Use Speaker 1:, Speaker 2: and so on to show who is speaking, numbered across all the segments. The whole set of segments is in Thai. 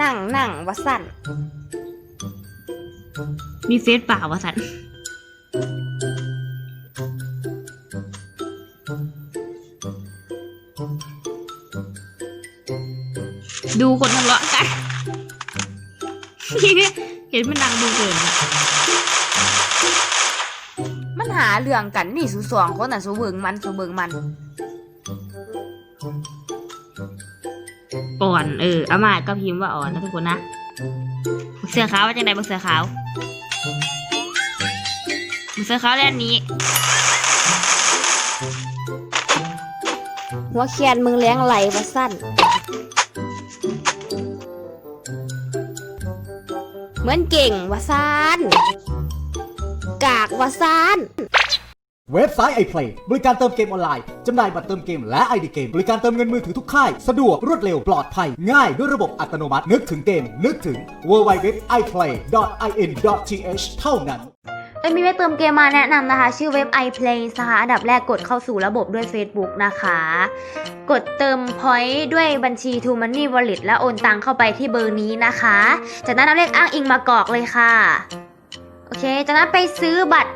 Speaker 1: นั่งนั่งว่าสั่น
Speaker 2: มีเฟซเปล่าวะสันดูคนทะเลาะกัน เห็นมันดังดูเกินอะ
Speaker 1: มันหาเรื่องกันนี่สูสองคนน่ะสูเบิงมันสูเบิงมัน
Speaker 2: อ่อน เอออามาก็พิมพ์ว่าอ่อนนะทุกคนนะบักเสือขาวว่าจังไดบักเสือขาวบักเสือขาวแล่นนี้
Speaker 1: หัวแคนมึงเลี้ยงไหลว่าสั่นเหมือนเก่งว่าซาน กากว่าซาน
Speaker 3: เว็บไซต์ iPlay บริการเติมเกมออนไลน์ จำหน่ายบัตรเติมเกมและ ID เกม บริการเติมเงินมือถือทุกค่าย สะดวกรวดเร็วปลอดภัย ง่ายด้วยระบบอัตโนมัติ นึกถึงเกม นึกถึง www.iplay.in.th เท่านั้น
Speaker 1: เอ้ยมีเว็บเติมเกมมาแนะนำนะคะ ชื่อเว็บ iPlay นะคะอันดับแรกกดเข้าสู่ระบบด้วย Facebook นะคะ กดเติม point ด้วยบัญชี To Money Wallet แล้วโอนตังเข้าไปที่เบอร์นี้นะคะ จากนั้นเอาเลขอ้างอิงมากรอกเลยค่ะ โอเค จากนั้นไปซื้อบัตร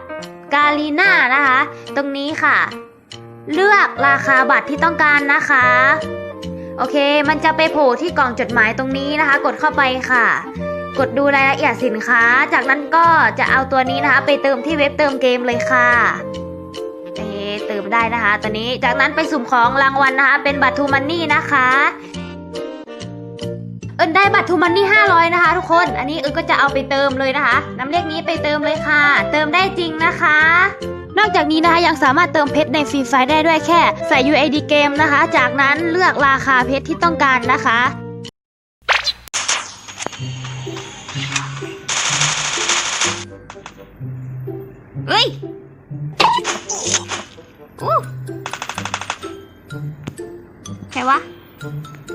Speaker 1: กาลีน่านะคะ ตรงนี้ค่ะ เลือกราคาบัตรที่ต้องการนะคะ โอเค มันจะไปโผล่ที่กล่องจดหมายตรงนี้นะคะ กดเข้าไปค่ะ กดดูรายละเอียดสินค้า จากนั้นก็จะเอาตัวนี้นะคะ ไปเติมที่เว็บเติมเกมเลยค่ะเอเติมได้นะคะตัวนี้จากนั้นไปสุ่มของรางวัลนะคะ เป็นบัตรทูมันนี่นะคะ เอิญได้บัตรทูมันนี่500 นะคะ ทุกคน อันนี้เอิญก็จะเอาไปเติมเลยนะคะนำเลขนี้ไปเติมเลยค่ะ เติมได้จริงนะคะ นอกจากนี้นะคะยังสามารถเติมเพชรในฟรีไฟได้ด้วยแค่ใส่ UID เกมนะคะ จากนั้นเลือกราคาเพชรที่ต้องการนะคะ
Speaker 2: เอ้ยอู้ใครวะ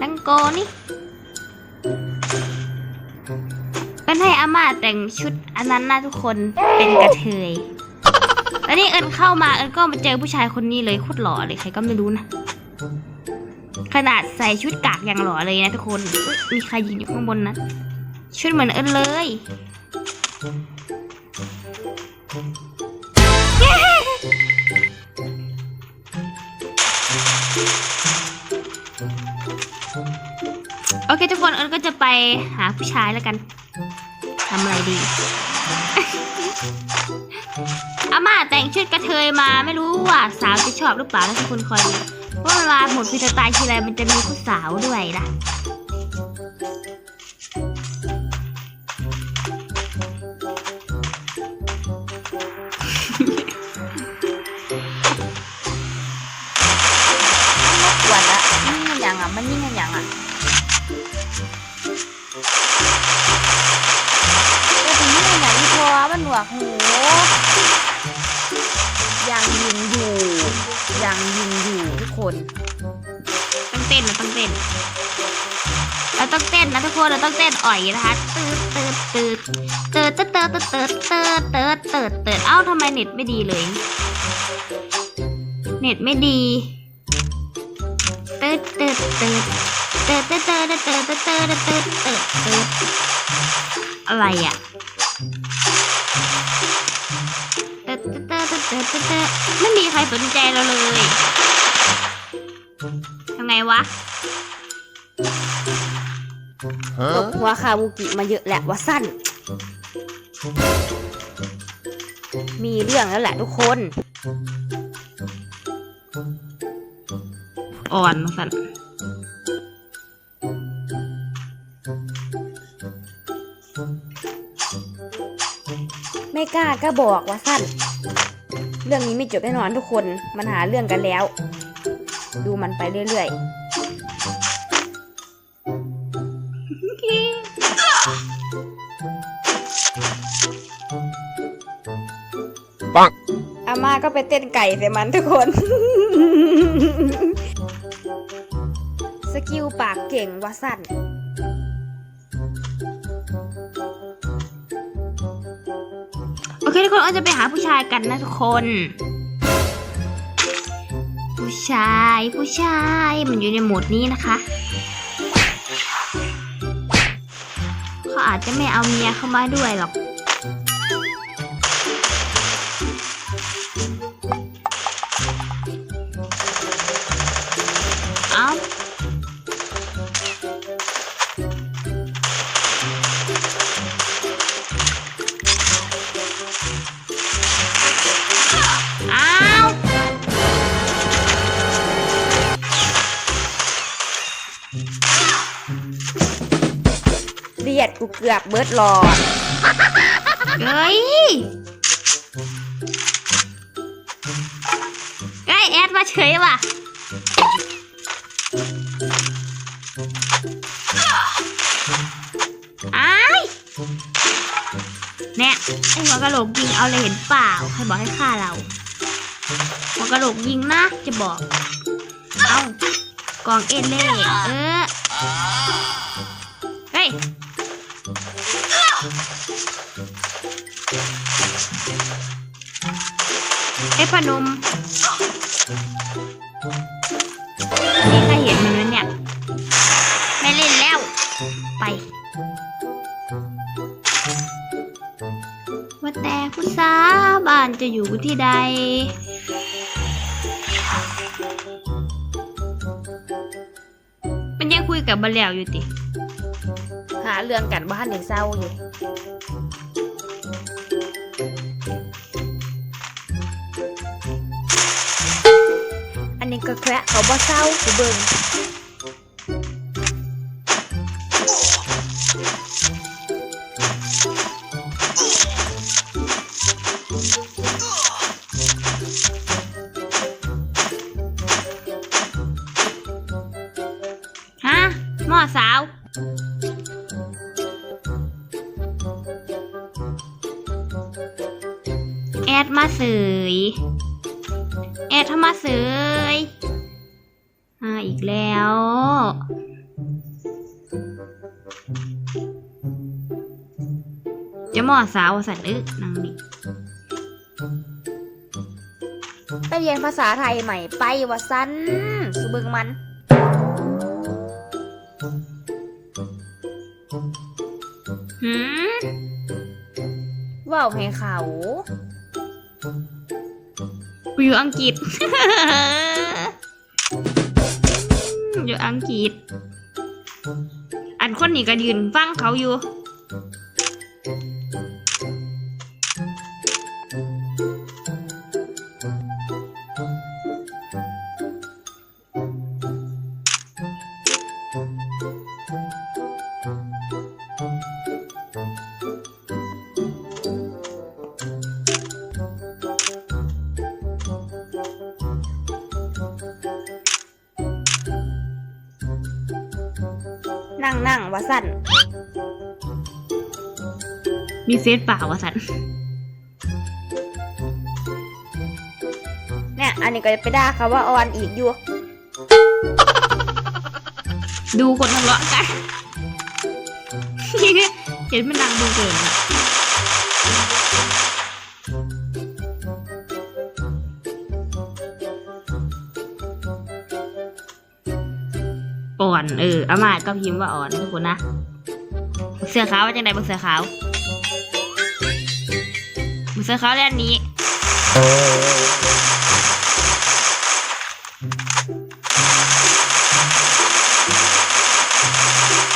Speaker 2: นังโกนี่ เป็นให้อาม่าแต่งชุดอันนั้นนะทุกคนเป็นกระเทยแล้วนี่เอิญเข้ามาเอิญก็มาเจอผู้ชายคนนี้เลยโคตรหล่อเลยใครก็ไม่รู้นะขนาดใส่ชุดกากอย่างหล่อเลยนะทุกคนมีใครยืนอยู่ข้างบนนะชุดเหมือนเอิญเลยโอเคทุกคนเอิญก็จะไปหาผู้ชายแล้วกัน ทำอะไรดี อาม่าแต่งชุดกระเทยมาไม่รู้ว่าสาวจะชอบหรือเปล่านะทุกคนคอยดูเพราะเวลาหมดพิธตายทีไรมันจะมีผู้สาวด้วยนะ
Speaker 1: ปวดละนิ่งกันยังอะ มันนิ่งกันยังอะ อมันหยังยิงอยู่ยังยิงอยู่ทุกคน
Speaker 2: ต้องเต้นนะต้องเต้นเราต้องเต้นนะทุกคนเราต้องเต้นอ่อยนะคะตืดตืดตืดตืดตืดตืดตืดตืดตืดตืดตืดเอ้าทำไมเน็ตไม่ดีเลย เน็ตไม่ดีตืดตืดตืดตืดตืดตืดตืดตืดตืดตืดตืดตืดอะไรอะ ดตืดตืดตืดตืดไม่มีใครสนใจเราเลยทำไงวะ
Speaker 1: ตกหัวคาบุกิมาเยอะแหละว่าสั้น มีเรื่องแล้วแหละทุกคน
Speaker 2: อ่อนสัน
Speaker 1: ไม่กล้าก็บอกว่าสั้น เรื่องนี้ไม่จบแน่นอนทุกคน มันหาเรื่องกันแล้ว ดูมันไปเรื่อยๆ
Speaker 4: ปัง
Speaker 1: อาม่าก็ไปเต้นไก่ใส่มันทุกคน สกิลปากเก่งว่าสั้น
Speaker 2: ทุกคนก็จะไปหาผู้ชายกันนะทุกคน ผู้ชายผู้ชายมันอยู่ในโหมดนี้นะคะ
Speaker 1: เขาอาจจะไม่เอาเมียเข้ามาด้วยหรอก เลี
Speaker 5: ยดกูเกือบเบิดหลอด
Speaker 1: เฮ้ยไอ้แอดมาเฉยว่ะ อ้ายเนี่ยไอ้หัวกะโหลกยิงเอาเลยเห็นเปล่า ใครบอกให้ฆ่าเรา หัวกะโหลกยิงนะ จะบอก เอากองเอเล่เออ ไอ้พนม นี่ใครเห็นมันไหมเนี่ย ไม่เล่นแล้ว ไป ว่าแต่คุณสาบ้านจะอยู่ที่ใดมันยังคุยกับบัลแล้วอยู่ติ
Speaker 5: หาเรื่องกันบ้านในเศร้าอยู่ นนี้ก็แคะเขาบ่เศร้ากูเบิ่ง
Speaker 1: แอดทำมาเสยอ่าอีกแล้ว จะหมอสาวสัตว์อึนางนี่
Speaker 5: ไปเรียนภาษาไทยใหม่ไปว่าสั้นสุเบิงมัน
Speaker 1: หืม
Speaker 5: ว่าวให้เขา
Speaker 1: กูอยู่อังกฤษ อยู่อังกฤษ อันคนนี้ก็ยืนฟังเขาอยู่
Speaker 5: นั่งนั่งว่าสั้น
Speaker 1: มีเฟซเปล่าวะสัน
Speaker 5: เนี่ย อันนี้ก็จะไปด่าเขาว่าออนอีกอยู่
Speaker 1: ดูคนทะเลาะกัน เห็นมันดังดูเกินอะ อ่อนเอออามาดก็พิมพ์ว่าอ่อนนะทุกคนนะเสื้อขาวว่าจังไดบักเสื้อขาวบักเสื้อขาวแล่นนี้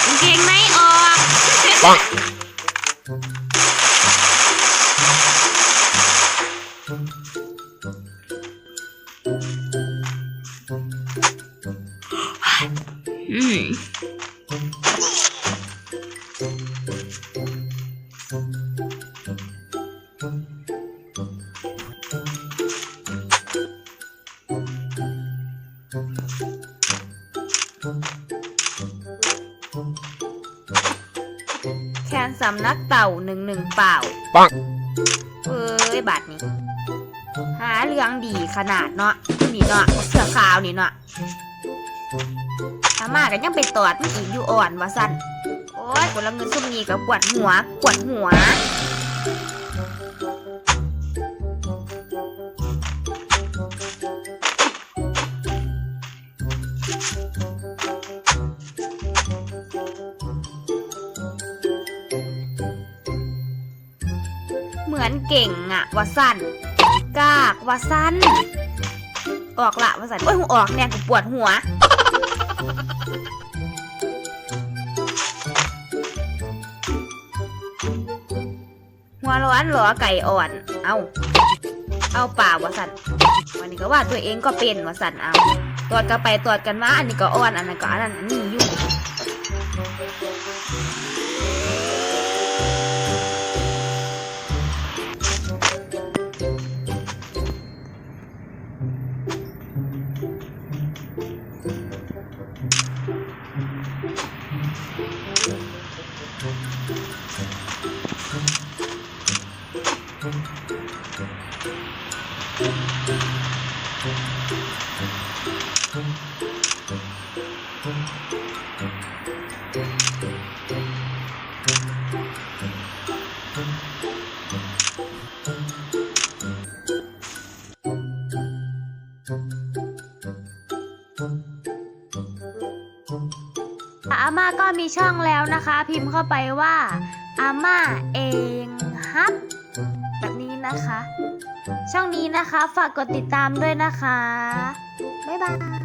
Speaker 1: กางเกงในออก
Speaker 5: แคนสำนักเต่าหนึ่งหนึ่งเปล่า
Speaker 6: ปัง
Speaker 5: เอ้ยบัตรนี่หาเรื่องดีขนาดเนาะนี่เนาะเสื้อขาวนี่เนาะอามากันยังไปตอดมันอีกอยู่อ่อนว่าสั้นโอ้ ยกดละเงินซุ่มนี้กับปวดหัวปวดหัว
Speaker 1: เหมือนเก่งอะวะสันกากวะสันออกละวะสันโอ้ยหูออกเนี่ยกูปวดหัว ร้อนหรอไก่อ่อน เอาเอาเปล่าวะสันวันนี้ก็ว่าตัวเองก็เป็นวะสันเอาตรวจกันไปตรวจกันมาอันนี้ก็อ่อนอันนั้นก็อันนั้นอันนี้ยู่
Speaker 7: อาม่าก็มีช่องแล้วนะคะ พิมพ์เข้าไปว่าอาม่าเองฮับ นะคะ ช่องนี้นะคะ ฝากกดติดตามด้วยนะคะ บ๊ายบาย